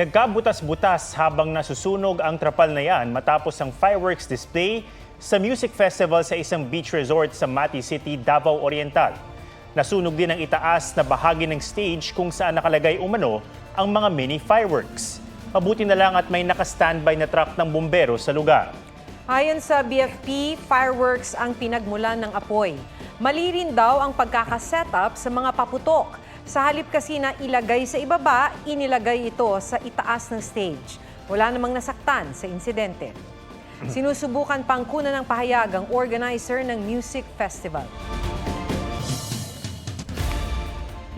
Nagkabutas-butas habang nasusunog ang trapal na yan matapos ang fireworks display sa music festival sa isang beach resort sa Mati City, Davao Oriental. Nasunog din ang itaas na bahagi ng stage kung saan nakalagay umano ang mga mini fireworks. Mabuti na lang at may naka-standby na truck ng bumbero sa lugar. Ayon sa BFP, fireworks ang pinagmulan ng apoy. Mali rin daw ang pagkakasetup sa mga paputok. Sa halip kasi na ilagay sa ibaba, inilagay ito sa itaas ng stage. Wala namang nasaktan sa insidente. Sinusubukan pang kunan ng pahayag ang organizer ng music festival.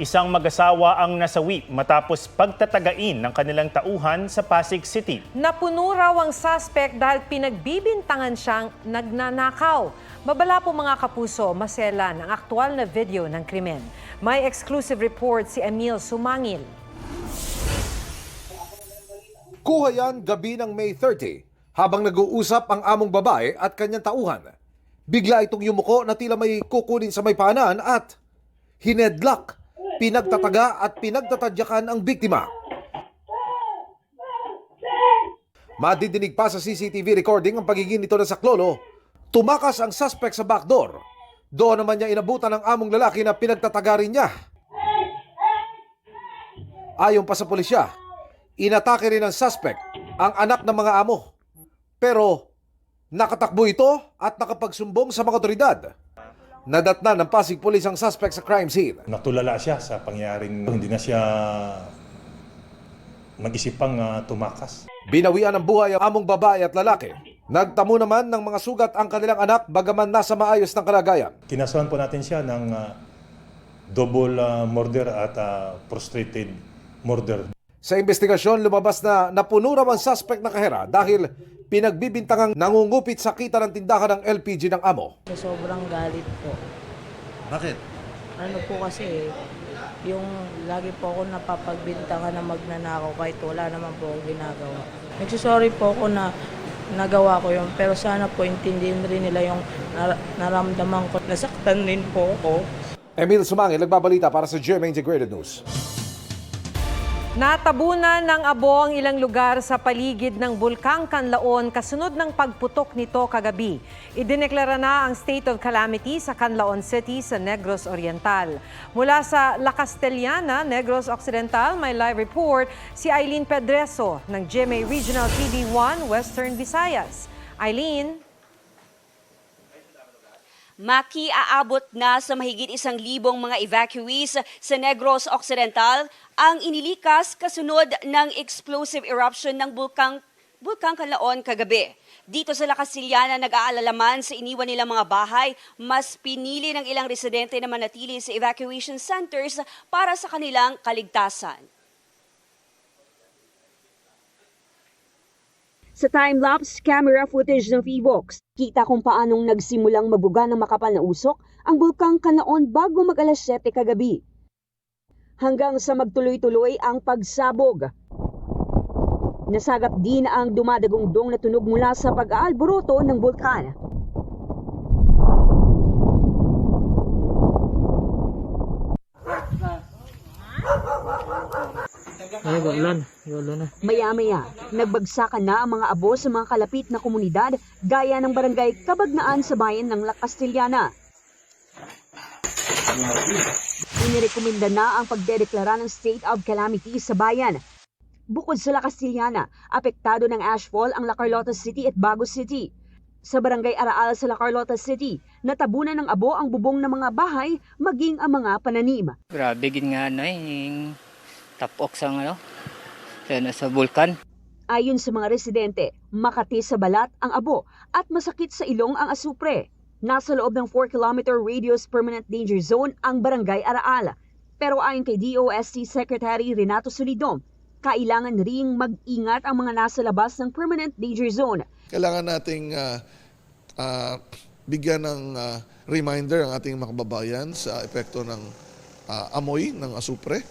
Isang mag-asawa ang nasawi matapos pagtatagain ng kanilang tauhan sa Pasig City. Napuno raw ang suspect dahil pinagbibintangan siyang nagnanakaw. Babala po mga kapuso, maselan ang aktual na video ng krimen. May exclusive report si Emil Sumangil. Kuha yan gabi ng May 30 habang nag-uusap ang among babae at kanyang tauhan. Bigla itong yumuko na tila may kukunin sa may paanan at hinedlock, pinagtataga at pinagtatadyakan ang biktima. Madidinig pa sa CCTV recording ang pagiging nito ng saklolo. Tumakas ang suspect sa backdoor. Doon naman niya inabutan ng among lalaki na pinagtataga rin niya. Ayon pa sa pulisya, inatake rin ng suspect ang anak ng mga amo. Pero nakatakbo ito at nakapagsumbong sa mga otoridad. Nadatna ng Pasig Police ang suspect sa crime scene. Natulala siya sa pangyayaring hindi na siya mag-isip pang ah, tumakas. Binawian ng buhay ang among babae at lalaki. Nagtamo naman ng mga sugat ang kanilang anak bagaman nasa maayos ng kalagayan. Kinasuhan po natin siya ng ah, double ah, murder at ah, prostrated murder. Sa investigasyon, lumabas na napuno raw ang suspect na kahera dahil pinagbibintangang nangungupit sa kita ng tindahan ng LPG ng amo. Sobrang galit po. Bakit? Ano po kasi, yung lagi po ako napapagbintangan na magnanakaw kahit wala naman po akong ginagawa. Nagsisorry po ako na nagawa ko yun, pero sana po intindihin rin nila yung nar- naramdaman ko. Nasaktan din po ako. Emil Sumangil, nagbabalita para sa GMA Integrated News. Natabunan ng abo ang ilang lugar sa paligid ng Bulkang Kanlaon kasunod ng pagputok nito kagabi. Idineklara na ang state of calamity sa Canlaon City sa Negros Oriental. Mula sa La Castellana, Negros Occidental, may live report si Eileen Pedreso ng GMA Regional TV1 Western Visayas. Eileen? Maki-aabot na sa mahigit isang libong mga evacuees sa Negros Occidental ang inilikas kasunod ng explosive eruption ng bulkang Bulkang Kanlaon kagabi. Dito sa La Casillana, nag-aalalaman sa iniwan nilang mga bahay, mas pinili ng ilang residente na manatili sa evacuation centers para sa kanilang kaligtasan. Sa time-lapse camera footage ng Vivox, kita kung paanong nagsimulang magbuga ng makapal na usok ang bulkang Kanaon bago mag alas 7 kagabi. Hanggang sa magtuloy-tuloy ang pagsabog. Nasagap din ang dumadagongdong na tunog mula sa pag-aalboroto ng bulkan. Ay, na. Wala na. Maya-maya, nagbagsakan na ang mga abo sa mga kalapit na komunidad gaya ng barangay Kabagnaan sa bayan ng La Castellana. Inirekomenda na ang pagdedeklara ng state of calamity sa bayan. Bukod sa La Castellana, apektado ng ashfall ang La Carlota City at Bago City. Sa barangay Araal sa La Carlota City, natabunan ng abo ang bubong ng mga bahay maging ang mga pananim. Grabe gid nga na yung tapok sa ano sa, sa vulkan. Ayon sa mga residente, makati sa balat ang abo at masakit sa ilong ang asupre. Nasa loob ng 4-kilometer radius permanent danger zone ang barangay Araal. Pero ayon kay DOST Secretary Renato Solidom, kailangan ring mag-ingat ang mga nasa labas ng permanent danger zone. Kailangan nating ah, ah, bigyan ng ah, reminder ang ating mga kababayan sa epekto ng ah, amoy ng asupre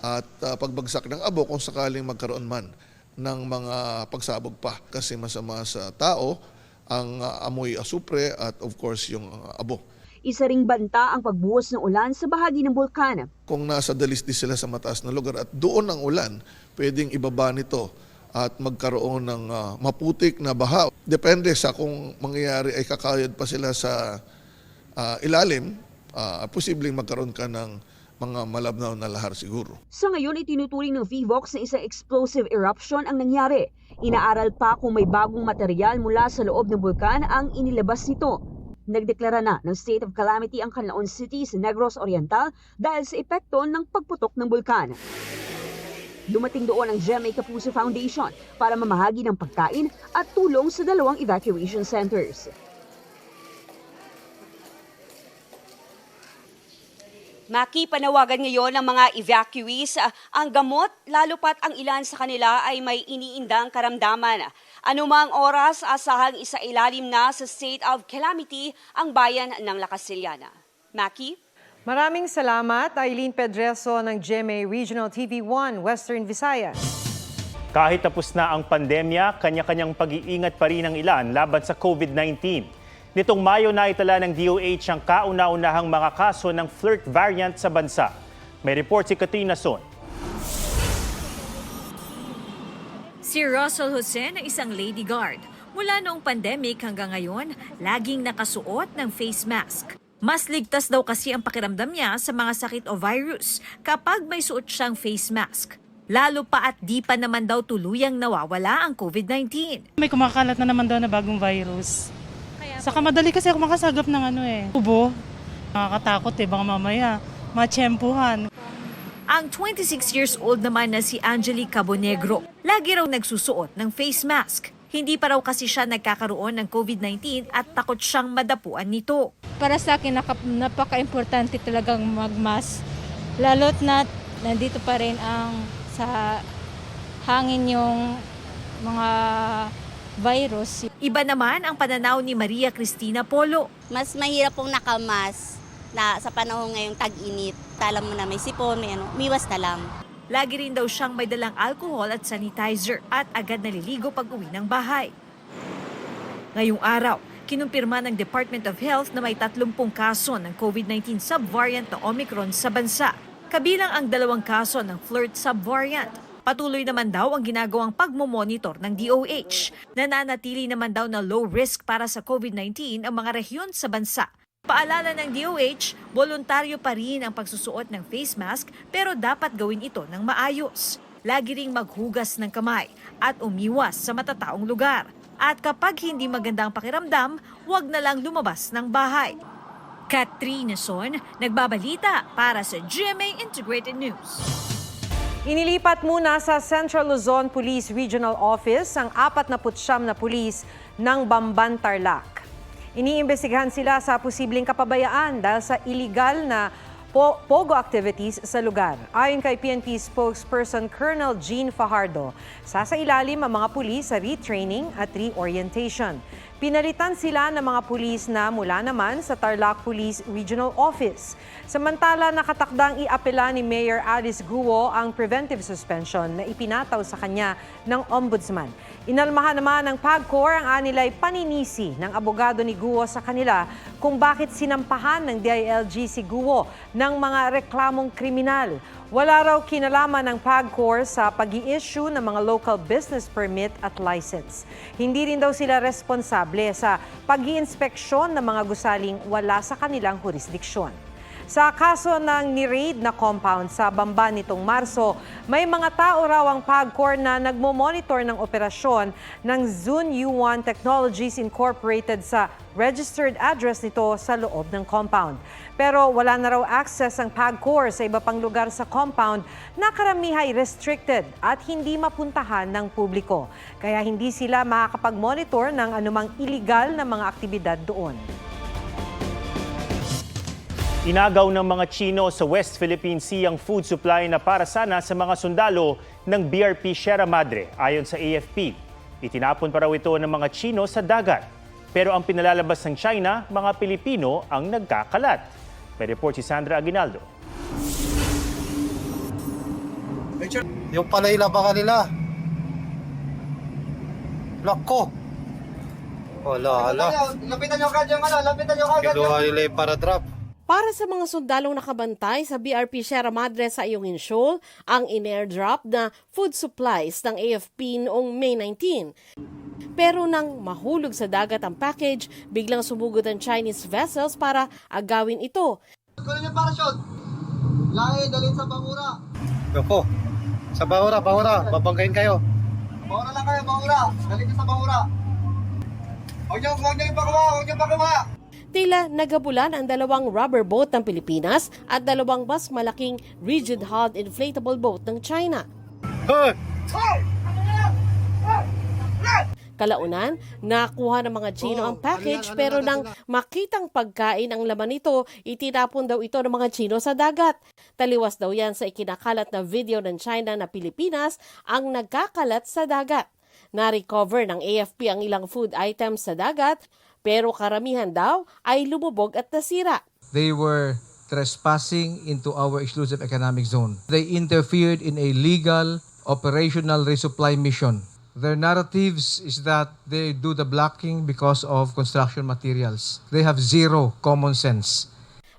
at ah, pagbagsak ng abo kung sakaling magkaroon man ng mga pagsabog pa kasi masama sa tao ang ah, amoy asupre at of course yung ah, abo. Isa ring banta ang pagbuhos ng ulan sa bahagi ng bulkan. Kung nasa dalisdis sila sa mataas na lugar at doon ang ulan, pwedeng ibaba nito at magkaroon ng ah, maputik na baha. Depende sa kung mangyayari ay kakayod pa sila sa ah, ilalim, ah, posibleng magkaroon ka ng mga malabnaw na lahar siguro. Sa ngayon, itinuturing ng VVOX na isang explosive eruption ang nangyari. Inaaral pa kung may bagong material mula sa loob ng bulkan ang inilabas nito. Nagdeklara na ng state of calamity ang Canlaon City sa Negros Oriental dahil sa epekto ng pagputok ng bulkan. Dumating doon ang GMA Kapuso Foundation para mamahagi ng pagkain at tulong sa dalawang evacuation centers. Maki, panawagan ngayon ng mga evacuees ah, ang gamot, lalo pat ang ilan sa kanila ay may iniindang karamdaman. Anumang oras, asahang isa ilalim na sa state of calamity ang bayan ng Lakasiliana. Maki? Maraming salamat, Eileen Pedreso ng GMA Regional TV1, Western Visayas. Kahit tapos na ang pandemya, kanya-kanyang pag-iingat pa rin ang ilan laban sa COVID-19. Nitong Mayo na itala ng DOH ang kauna-unahang mga kaso ng flirt variant sa bansa. May report si Katrina Son. Si Russell Jose na isang lady guard. Mula noong pandemic hanggang ngayon, laging nakasuot ng face mask. Mas ligtas daw kasi ang pakiramdam niya sa mga sakit o virus kapag may suot siyang face mask. Lalo pa at di pa naman daw tuluyang nawawala ang COVID-19. May kumakalat na naman daw na bagong virus. Saka madali kasi ako makasagap ng ano eh. Ubo. Nakakatakot eh, baka mamaya matsyempuhan. Ang 26 years old naman na si Angelique Cabonegro, lagi raw nagsusuot ng face mask. Hindi pa raw kasi siya nagkakaroon ng COVID-19 at takot siyang madapuan nito. para sa akin napaka-importante talagang magmas. Lalo't na nandito pa rin ang sa hangin yung mga virus. Iba naman ang pananaw ni Maria Cristina Polo. mas mahirap pong nakamas na sa panahon ngayong tag-init. Alam mo na may sipon, may ano, miwas na lang. Lagi rin daw siyang may dalang alcohol at sanitizer at agad naliligo pag uwi ng bahay. Ngayong araw, kinumpirma ng Department of Health na may 30 kaso ng COVID-19 subvariant na Omicron sa bansa. Kabilang ang dalawang kaso ng flirt subvariant. Patuloy naman daw ang ginagawang pagmomonitor ng DOH. Nananatili naman daw na low risk para sa COVID-19 ang mga rehiyon sa bansa. Paalala ng DOH, voluntaryo pa rin ang pagsusuot ng face mask pero dapat gawin ito ng maayos. Lagi ring maghugas ng kamay at umiwas sa matataong lugar. At kapag hindi maganda ang pakiramdam, huwag na lang lumabas ng bahay. Katrina Son, nagbabalita para sa GMA Integrated News. Inilipat muna sa Central Luzon Police Regional Office ang 49 na pulis ng Bamban Tarlac. Iniimbestigahan sila sa posibleng kapabayaan dahil sa illegal na po- pogo activities sa lugar. Ayon kay PNP spokesperson Colonel Jean Fajardo, sasailalim ang mga pulis sa retraining at reorientation. Pinalitan sila ng mga pulis na mula naman sa Tarlac Police Regional Office. Samantala, nakatakdang iapela ni Mayor Alice Guo ang preventive suspension na ipinataw sa kanya ng Ombudsman. Inalmahan naman ng PAGCOR ang anilay paninisi ng abogado ni Guo sa kanila kung bakit sinampahan ng DILG si Guo ng mga reklamong kriminal. Wala raw kinalaman ng PAGCOR sa pag issue ng mga local business permit at license. Hindi rin daw sila responsable sa pag inspeksyon ng mga gusaling wala sa kanilang jurisdiksyon. Sa kaso ng ni-raid na compound sa Bamba nitong Marso, may mga tao raw ang PAGCOR na nagmo-monitor ng operasyon ng Zun U1 Technologies Incorporated sa registered address nito sa loob ng compound. Pero wala na raw access ang PAGCOR sa iba pang lugar sa compound na karamihay restricted at hindi mapuntahan ng publiko. Kaya hindi sila makakapag-monitor ng anumang illegal na mga aktibidad doon. Inagaw ng mga Chino sa West Philippine Sea ang food supply na para sana sa mga sundalo ng BRP Sierra Madre ayon sa AFP. Itinapon pa raw ito ng mga Chino sa dagat. Pero ang pinalalabas ng China, mga Pilipino ang nagkakalat. May report si Sandra Aguinaldo. Yung pala ilabangan nila. Nako. Wala, ala. Lapitan nyo kagad yung ano, lapitan nyo kagad Kinuha nila yung para drop. Para sa mga sundalong nakabantay sa BRP Sierra Madre sa Ayungin Shoal, ang in-airdrop na food supplies ng AFP noong May 19. Pero nang mahulog sa dagat ang package, biglang sumugod ang Chinese vessels para agawin ito. Kunin yung parachute. Lahi, dalhin sa Bangura. Yoko. Sa Bahura, Bahura. Babanggain kayo. Bangura lang kayo, Bangura. Dalhin sa Bangura. Huwag nyo, huwag nyo ipakuha, huwag nyo ipakuha. Tila nagabulan ang dalawang rubber boat ng Pilipinas at dalawang mas malaking rigid-hulled inflatable boat ng China. Kalaunan, nakuha ng mga Chino ang package pero nang makitang pagkain ang laman nito, itinapon daw ito ng mga Chino sa dagat. Taliwas daw yan sa ikinakalat na video ng China na Pilipinas ang nagkakalat sa dagat. Na-recover ng AFP ang ilang food items sa dagat pero karamihan daw ay lumubog at nasira. They were trespassing into our exclusive economic zone. They interfered in a legal operational resupply mission. Their narratives is that they do the blocking because of construction materials. They have zero common sense.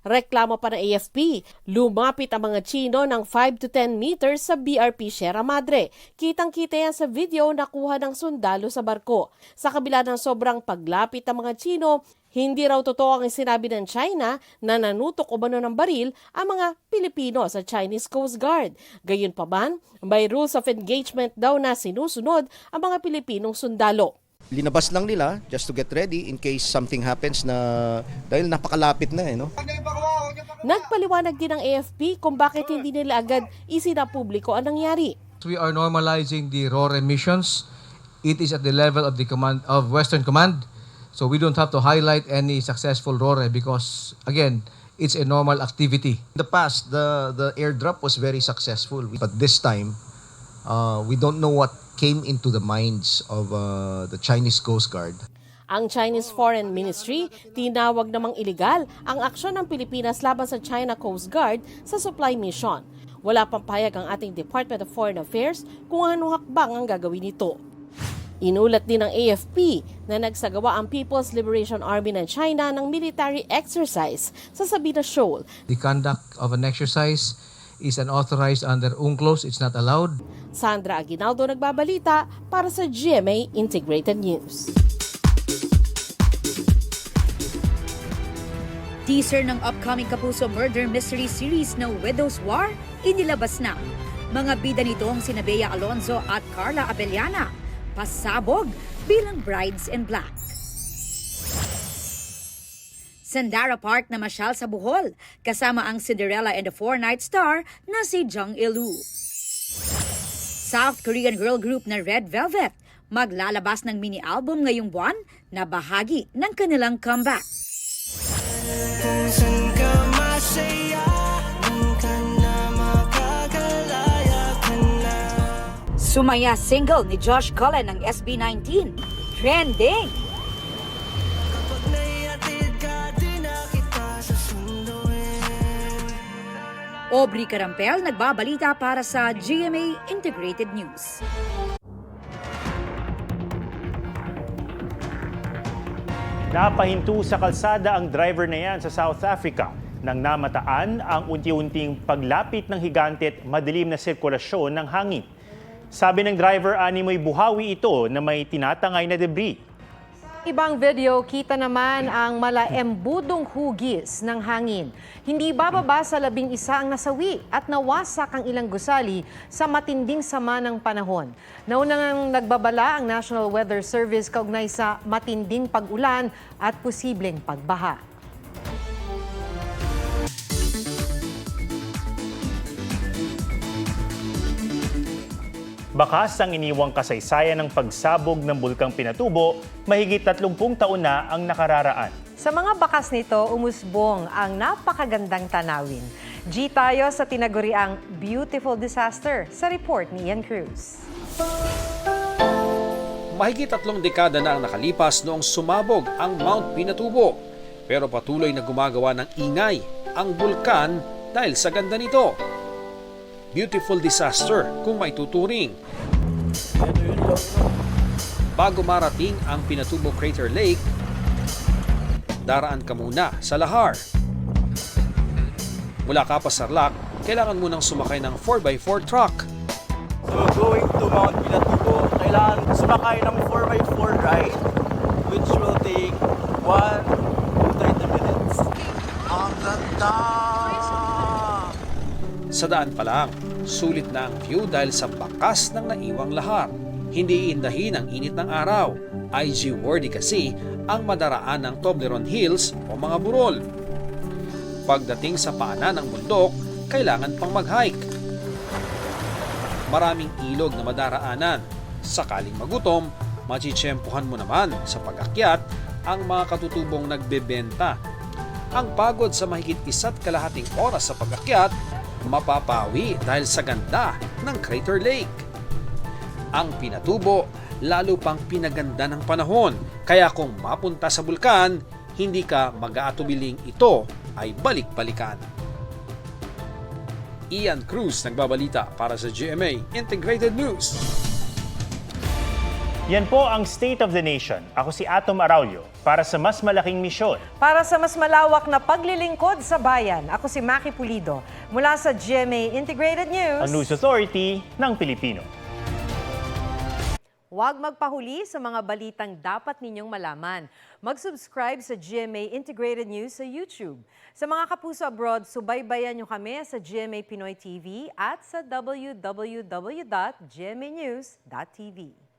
Reklamo pa ng AFP, lumapit ang mga Chino ng 5 to 10 meters sa BRP Sierra Madre. Kitang-kita yan sa video na kuha ng sundalo sa barko. Sa kabila ng sobrang paglapit ng mga Chino, hindi raw totoo ang sinabi ng China na nanutok o bano ng baril ang mga Pilipino sa Chinese Coast Guard. Gayun pa man, may rules of engagement daw na sinusunod ang mga Pilipinong sundalo. Linabas lang nila just to get ready in case something happens na dahil napakalapit na eh, no? Nagpaliwanag din ng AFP kung bakit hindi nila agad isinapubliko ang nangyari. We are normalizing the ROR emissions. It is at the level of the command of Western Command. So we don't have to highlight any successful RORE because again, it's a normal activity. In the past, the, the airdrop was very successful. But this time, uh, we don't know what came into the minds of uh, the Chinese Coast Guard. Ang Chinese Foreign Ministry tinawag namang iligal ang aksyon ng Pilipinas laban sa China Coast Guard sa supply mission. Wala pang payag ang ating Department of Foreign Affairs kung anong hakbang ang gagawin nito. Inulat din ng AFP na nagsagawa ang People's Liberation Army ng China ng military exercise sa Sabina Shoal. The conduct of an exercise is unauthorized under UNCLOS. It's not allowed. Sandra Aguinaldo nagbabalita para sa GMA Integrated News. Teaser ng upcoming Kapuso Murder Mystery Series na Widow's War, inilabas na. Mga bida nito ang sina Bea Alonzo at Carla Abellana. Pasabog bilang brides in black. Sandara Park na masyal sa Bohol, kasama ang Cinderella and the Four-Night Star na si Jung Ilu. South Korean girl group na Red Velvet, maglalabas ng mini-album ngayong buwan na bahagi ng kanilang comeback. Sumaya single ni Josh Cullen ng SB19. Trending! Aubrey Carampel nagbabalita para sa GMA Integrated News. Napahinto sa kalsada ang driver na yan sa South Africa nang namataan ang unti-unting paglapit ng higante at madilim na sirkulasyon ng hangin. Sabi ng driver, animoy buhawi ito na may tinatangay na debris. Ibang video, kita naman ang malaembudong hugis ng hangin. Hindi bababa sa labing isa ang nasawi at nawasak ang ilang gusali sa matinding sama ng panahon. Naunang nagbabala ang National Weather Service kaugnay sa matinding pag-ulan at posibleng pagbaha. Bakas ang iniwang kasaysayan ng pagsabog ng bulkang Pinatubo, mahigit 30 taon na ang nakararaan. Sa mga bakas nito, umusbong ang napakagandang tanawin. G tayo sa tinaguriang Beautiful Disaster sa report ni Ian Cruz. Mahigit tatlong dekada na ang nakalipas noong sumabog ang Mount Pinatubo. Pero patuloy na gumagawa ng ingay ang bulkan dahil sa ganda nito. Beautiful disaster kung maituturing. Bago marating ang Pinatubo Crater Lake, daraan ka muna sa Lahar. Mula ka pa Sarlac, kailangan mo nang sumakay ng 4x4 truck. So going to Mount Pinatubo, kailangan sumakay ng 4x4 ride which will take 1 to 30 minutes. Ang ganda! Sa daan pa lang, sulit na ang view dahil sa bakas ng naiwang lahar. Hindi indahin ang init ng araw. IG worthy kasi ang madaraan ng Toblerone Hills o mga burol. Pagdating sa paanan ng bundok, kailangan pang mag-hike. Maraming ilog na madaraanan. Sakaling magutom, machichempuhan mo naman sa pag-akyat ang mga katutubong nagbebenta. Ang pagod sa mahigit isa't kalahating oras sa pag-akyat, mapapawi dahil sa ganda ng Crater Lake. Ang pinatubo, lalo pang pinaganda ng panahon. Kaya kung mapunta sa bulkan, hindi ka mag-aatubiling ito ay balik-balikan. Ian Cruz nagbabalita para sa GMA Integrated News. Yan po ang State of the Nation. Ako si Atom Araulio para sa mas malaking misyon. Para sa mas malawak na paglilingkod sa bayan, ako si Maki Pulido mula sa GMA Integrated News. Ang News Authority ng Pilipino. Huwag magpahuli sa mga balitang dapat ninyong malaman. Mag-subscribe sa GMA Integrated News sa YouTube. Sa mga kapuso abroad, subaybayan nyo kami sa GMA Pinoy TV at sa www.gmanews.tv.